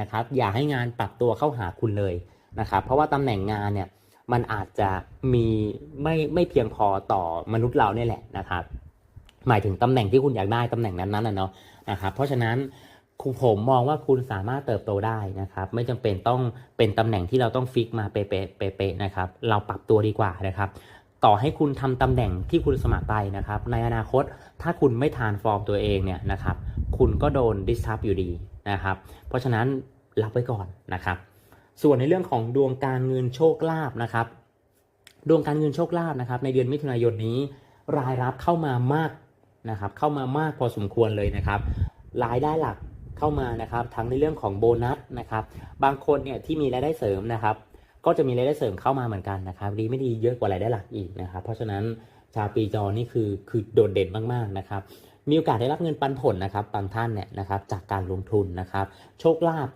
นะครับ อย่าให้งานปรับตัวเข้าหาคุณเลยนะครับ เพราะว่าตำแหน่งงานเนี่ยมันอาจจะมีไม่ไม่เพียงพอต่อมนุษย์เราเนี่ยแหละนะครับ หมายถึงตำแหน่งที่คุณอยากได้ตำแหน่งนั้นๆนะเนาะนะครับเพราะฉะนั้นครูผมมองว่าคุณสามารถเติบโตได้นะครับ ไม่จำเป็นต้องเป็นตำแหน่งที่เราต้องฟิกมาเป๊ะๆเป๊ะนะครับ เราปรับตัวดีกว่านะครับ ต่อให้คุณทำตำแหน่งที่คุณสมัครไปนะครับ ในอนาคตถ้าคุณไม่ทานฟอร์มตัวเองเนี่ยนะครับ คุณก็โดนดิสทับอยู่ดี นะครับ เพราะฉะนั้นรับไว้ก่อนนะครับ ส่วนในเรื่องของดวงการเงินโชคลาภนะครับ ดวงการเงินโชคลาภนะครับ ในเดือนมิถุนายนนี้ รายรับเข้ามามากนะครับ เข้ามามากพอสมควรเลยนะครับ รายได้หลักเข้ามานะครับ ทั้งในเรื่องของโบนัสนะครับ บางคนเนี่ยที่มีรายได้เสริมนะครับ ก็จะมีรายได้เสริมเข้ามาเหมือนกันนะครับ ดีไม่ดีเยอะกว่ารายได้หลักอีกนะครับ เพราะฉะนั้นชาวปีจอนี่คือคือโดดเด่นมากๆนะครับ มีโอกาสได้รับเงินปันผลนะครับบางท่านเนี่ยนะครับจากการลงทุนนะครับ โชคลาภ